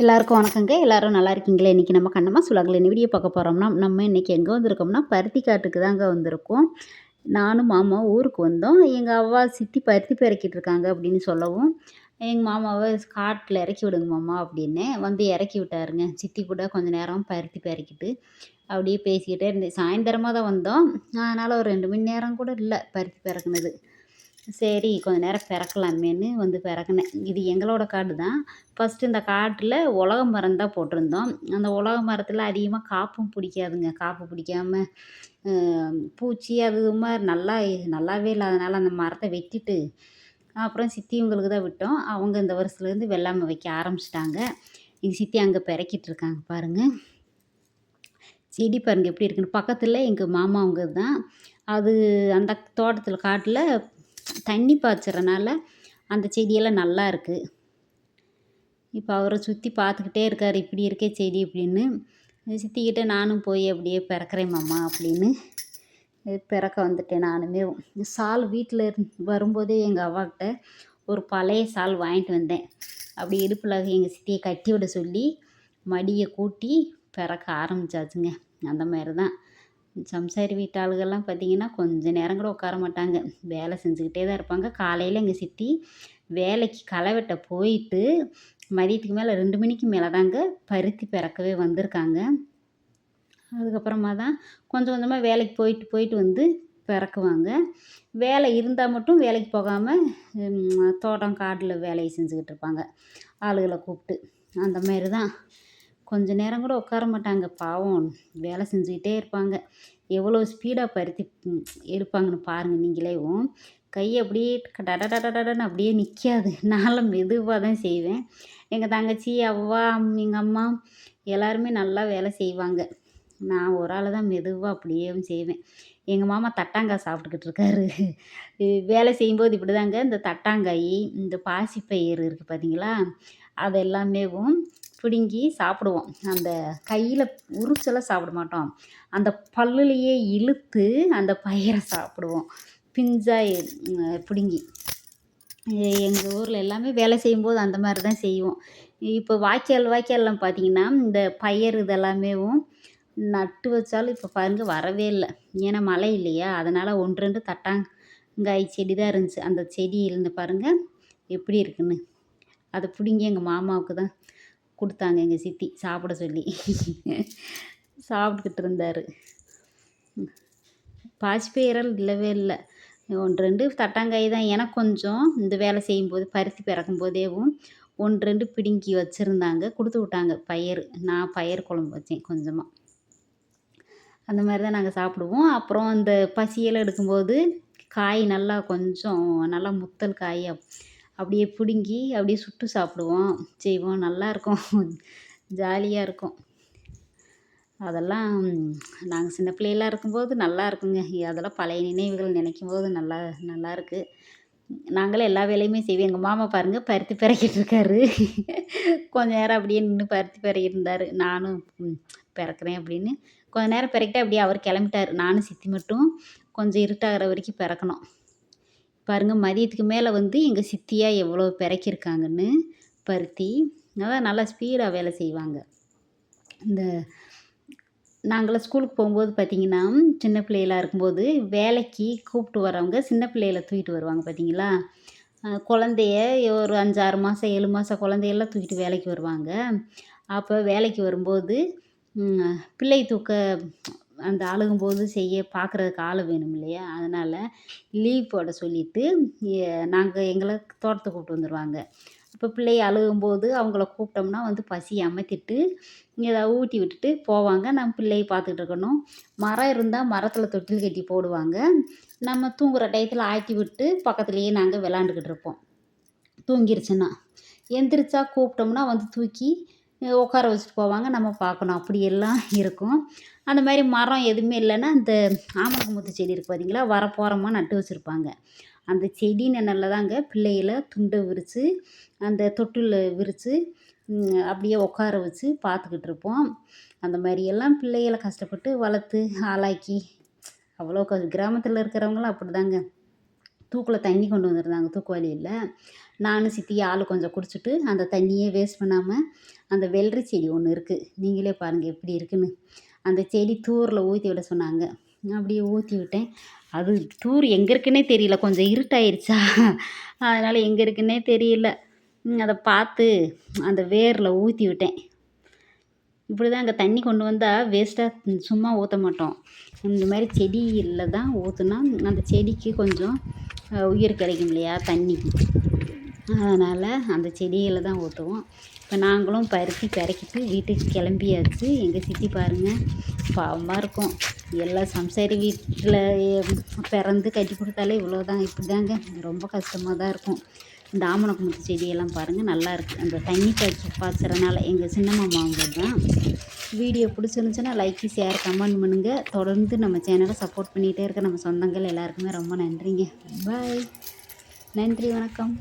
எல்லாருக்கும் வணக்கங்க. எல்லாரும் நல்லா இருக்கீங்களே? இன்றைக்கி நம்ம கண்ணம்மா சுலகில் என்ன வீடியோ பார்க்க போகிறோம்னா நம்ம இன்றைக்கி எங்கே வந்திருக்கோம்னா பருத்தி காட்டுக்கு தாங்க வந்திருக்கோம். நானும் மாமா ஊருக்கு வந்தோம். எங்கள் அவ்வா சித்தி பருத்தி பெருக்கிட்டு இருக்காங்க அப்படின்னு சொல்லவும் எங்கள் மாமாவை காட்டில் இறக்கி விடுங்க மாமா அப்படின்னு வந்து இறக்கி விட்டாருங்க. சித்தி கூட கொஞ்சம் நேரம் பருத்தி பெருக்கிட்டு அப்படியே பேசிக்கிட்டே இருந்தேன். சாயந்தரமாக தான் வந்தோம். அதனால் ஒரு ரெண்டு மணி நேரம் கூட இல்லை பருத்தி பறக்குனது. சரி கொஞ்ச நேரம் பிறக்கலாமேன்னு வந்து பிறக்கினேன். இது எங்களோட காடு தான் ஃபஸ்ட்டு இந்த காட்டில் உலக மரம் தான் போட்டிருந்தோம். அந்த உலக மரத்தில் அதிகமாக காப்பும் பிடிக்காதுங்க. காப்பு பிடிக்காம பூச்சி அது மாதிரி நல்லா நல்லாவே இல்லாதனால அந்த மரத்தை வெட்டிட்டு அப்புறம் சித்திவங்களுக்கு தான் விட்டோம். அவங்க இந்த வருஷத்துலேருந்து வெள்ளாமை வைக்க ஆரம்பிச்சிட்டாங்க. எங்கள் சித்தி அங்கே பிறக்கிட்டு இருக்காங்க பாருங்கள் செடி பாருங்கள் எப்படி இருக்குன்னு. பக்கத்தில் எங்கள் மாமா அவங்க தான் அது அந்த தோட்டத்தில் காட்டில் தண்ணி பாய்ச்சறனால அந்த செடியெல்லாம் நல்லா இருக்குது இப்போ அவரை சுற்றி பார்த்துக்கிட்டே இருக்கார் இப்படி இருக்கே செடி அப்படின்னு சித்திக்கிட்ட நானும் போய் அப்படியே பிறக்கிறேன் மாமா அப்படின்னு பிறக்க வந்துட்டேன் நானுமே. சால் வீட்டில் வரும்போதே எங்கள் அவாக்கிட்ட ஒரு பழைய சால் வாங்கிட்டு வந்தேன். அப்படி இடுப்பில் எங்கள் சித்தியை கட்டி விட சொல்லி மடியை கூட்டி பிறக்க ஆரம்பிச்சாச்சுங்க. அந்த மாதிரி தான் சம்சாரி வீட்டு ஆளுகள்லாம் பார்த்திங்கன்னா கொஞ்சம் நேரம் கூட உட்கார மாட்டாங்க. வேலை செஞ்சுக்கிட்டே தான் இருப்பாங்க. காலையில் எங்கள் சித்தி வேலைக்கு களை வெட்ட போயிட்டு மதியத்துக்கு மேலே ரெண்டு மணிக்கு மேலே தாங்க பருத்தி பிறக்கவே வந்திருக்காங்க. அதுக்கப்புறமா தான் கொஞ்சம் கொஞ்சமாக வேலைக்கு போயிட்டு போயிட்டு வந்து பிறக்குவாங்க. வேலை இருந்தால் மட்டும் வேலைக்கு போகாமல் தோட்டம் காட்டில் வேலையை செஞ்சுக்கிட்டு இருப்பாங்க. ஆளுகளை கூப்பிட்டு. அந்த மாதிரி தான் கொஞ்ச நேரம் கூட உட்கார மாட்டாங்க. பாவம். வேலை செஞ்சுக்கிட்டே இருப்பாங்க. எவ்வளோ ஸ்பீடாக பருத்தி எடுப்பாங்கன்னு பாருங்கள் நீங்களேவும் கை அப்படியே டடடடடன்னு அப்படியே நிற்காது நான்லாம் மெதுவாக தான் செய்வேன். எங்கள் தங்கச்சி அவ்வா எங்கள் அம்மா எல்லாருமே நல்லா வேலை செய்வாங்க. நான் ஒரு ஆள் தான் மெதுவாக அப்படியே செய்வேன். எங்கள் மாமா தட்டாங்காய் சாப்பிட்டுக்கிட்டு இருக்காரு. வேலை செய்யும்போது இப்படி தாங்க இந்த தட்டாங்காய் இந்த பாசிப்பயிறு இருக்குது பார்த்தீங்களா அது எல்லாமேவும் பிடுங்கி சாப்பிடுவோம். அந்த கையில் உரிச்செல்லாம் சாப்பிட மாட்டோம். அந்த பல்லுலேயே இழுத்து அந்த பயிரை சாப்பிடுவோம். பிஞ்சாய் பிடுங்கி. எங்கள் ஊரில் எல்லாமே வேலை செய்யும்போது அந்த மாதிரி தான் செய்வோம். இப்போ வாய்க்கால் வாய்க்கால்லாம் பார்த்தீங்கன்னா இந்த பயிர் இதெல்லாமேவும் நட்டு வச்சாலும் இப்போ பாருங்கள் வரவே இல்லை. ஏன்னா மழை இல்லையா? அதனால் ஒன்று ரெண்டு தட்டாங்காய் செடி தான் இருந்துச்சு. அந்த செடி இருந்து பாருங்கள் எப்படி இருக்குன்னு. அதை பிடுங்கி எங்கள் மாமாவுக்கு தான் கொடுத்தாங்க எங்கள் சித்தி சாப்பிட சொல்லி. சாப்பிட்டுக்கிட்டு இருந்தார். பாசிப்பயிரெல்லாம் இல்லவே இல்லை. ஒன்று ரெண்டு தட்டாங்காய் தான். எனக்கு கொஞ்சம் இந்த வேலை செய்யும்போது பருத்தி பிறக்கும் போதேவும் ஒன்று ரெண்டு பிடுங்கி வச்சுருந்தாங்க. கொடுத்து விட்டாங்க. பயிர் நான் பயிர் குழம்பு வச்சேன் கொஞ்சமாக அந்த மாதிரி தான் நாங்கள் சாப்பிடுவோம். அப்புறம் அந்த பசியெல்லாம் எடுக்கும்போது காய் நல்லா கொஞ்சம் நல்லா முத்தல் காய் அப்படியே பிடுங்கி அப்படியே சுட்டு சாப்பிடுவோம். செய்வோம். நல்லாயிருக்கும் ஜாலியாக இருக்கும். அதெல்லாம் நாங்கள் சின்ன பிள்ளைகளாக இருக்கும்போது நல்லா இருக்குங்க. அதெல்லாம் பழைய நினைவுகள் நினைக்கும் போது நல்லா நல்லா இருக்குது நாங்களே எல்லா வேலையுமே செய்வோம். எங்கள் மாமா பாருங்கள் பருத்தி பிறக்கிட்டு இருக்காரு. கொஞ்ச நேரம் அப்படியே நின்று பருத்தி பிறக்கிட்டு இருந்தார். நானும் பிறக்கிறேன் அப்படின்னு. கொஞ்ச நேரம் பிறக்கிட்டு அப்படியே அவர் கிளம்பிட்டார். நானும் சித்தி மட்டும் கொஞ்சம் இருட்டாகிற வரைக்கும் பிறக்கணும். பாருங்கள் மதியத்துக்கு மேலே வந்து எங்கள் சித்தியாக எவ்வளோ பிறக்கிருக்காங்கன்னு பருத்தி. அதான் நல்லா ஸ்பீடாக வேலை செய்வாங்க. இந்த நாங்களாம் ஸ்கூலுக்கு போகும்போது பார்த்திங்கன்னா சின்ன பிள்ளைகளாக இருக்கும்போது வேலைக்கு கூப்பிட்டு வரவங்க சின்ன பிள்ளைகளை தூக்கிட்டு வருவாங்க பார்த்தீங்களா குழந்தைய ஒரு அஞ்சாறு மாதம் ஏழு மாதம் குழந்தையெல்லாம் தூக்கிட்டு வேலைக்கு வருவாங்க. அப்போ வேலைக்கு வரும்போது பிள்ளை தூக்க அந்த அழுகும்போது செய்ய பார்க்குறதுக்கு ஆள் வேணும் இல்லையா? அதனால் லீவ் போட சொல்லிவிட்டு நாங்கள் எங்களை தோட்டத்தை கூப்பிட்டு வந்துடுவாங்க இப்போ பிள்ளைய அழுகும்போது அவங்கள கூப்பிட்டோம்னா வந்து பசி அமர்த்திட்டு ஏதாவது ஊட்டி விட்டுட்டு போவாங்க. நம்ம பிள்ளையை பார்த்துக்கிட்டு இருக்கணும். மரம் இருந்தால் மரத்தில் தொட்டில் கட்டி போடுவாங்க. நம்ம தூங்குகிற டயத்தில் ஆட்டி விட்டு பக்கத்துலேயே நாங்கள் விளாண்டுக்கிட்டு இருப்போம். தூங்கிருச்சுன்னா. எந்திரிச்சா கூப்பிட்டோம்னா வந்து தூக்கி உட்கார வச்சுட்டு போவாங்க. நம்ம பார்க்கணும். அப்படியெல்லாம் இருக்கும். அந்த மாதிரி மரம் எதுவுமே இல்லைன்னா அந்த ஆமணக்கு செடி இருக்குது பார்த்தீங்களா வரப்போகிறமா நட்டு வச்சுருப்பாங்க. அந்த செடி நிழல்ல தாங்க பிள்ளைகளை துண்டை விரித்து அந்த தொட்டில் விரித்து அப்படியே உட்கார வச்சு பார்த்துக்கிட்டு இருப்போம். அந்த மாதிரியெல்லாம் பிள்ளைகளை கஷ்டப்பட்டு வளர்த்து ஆளாக்கி அவ்வளோ கிராமத்தில் இருக்கிறவங்களாம் அப்படி தாங்க தூக்கில் தண்ணி கொண்டு வந்துருந்தாங்க தூக்குவாளியில் நானும் சித்தி ஆள் கொஞ்சம் குடிச்சிட்டு அந்த தண்ணியே வேஸ்ட் பண்ணாமல் அந்த வெள்ளரி செடி ஒன்று இருக்குது நீங்களே பாருங்கள் எப்படி இருக்குன்னு. அந்த செடி தூரில் ஊற்றி விட சொன்னாங்க. அப்படியே ஊற்றி விட்டேன். அது தூர் எங்கே இருக்குன்னே தெரியல. கொஞ்சம் இருட்டாயிருச்சா? அதனால் எங்கே இருக்குன்னே தெரியல. அதை பார்த்து அந்த வேரில் ஊற்றி விட்டேன். இப்படி தான் அங்கே தண்ணி கொண்டு வந்தால் வேஸ்ட்டாக சும்மா ஊற்ற மாட்டோம். இந்த மாதிரி செடியில் தான் ஊற்றுனா அந்த செடிக்கு கொஞ்சம் உயிர் கிடைக்கும் இல்லையா? தண்ணி. அதனால் அந்த செடியில் தான் ஊற்றுவோம் இப்போ நாங்களும் பருத்தி பிறக்கிட்டு வீட்டுக்கு கிளம்பியாச்சு. எங்கள் சித்தி பாருங்கள் பாவமாக இருக்கும். எல்லா சம்சாரி வீட்டில் பிறந்து கட்டி கொடுத்தாலே இவ்வளோ தான் இப்படி தாங்க ரொம்ப கஷ்டமாக தான் இருக்கும். இந்த ஆமணக்கு செடியெல்லாம் பாருங்கள் நல்லா இருக்குது அந்த தண்ணி காய்ச்சி பாய்ச்சறனால எங்கள் சின்ன மாமாவங்க தான் வீடியோ பிடிச்சிருந்துச்சுன்னா லைக் ஷேர் கமெண்ட் பண்ணுங்கள் தொடர்ந்து நம்ம சேனலை சப்போர்ட் பண்ணிகிட்டே இருக்க நம்ம சொந்தங்கள் எல்லாருக்குமே ரொம்ப நன்றிங்க. பாய் நன்றி வணக்கம்.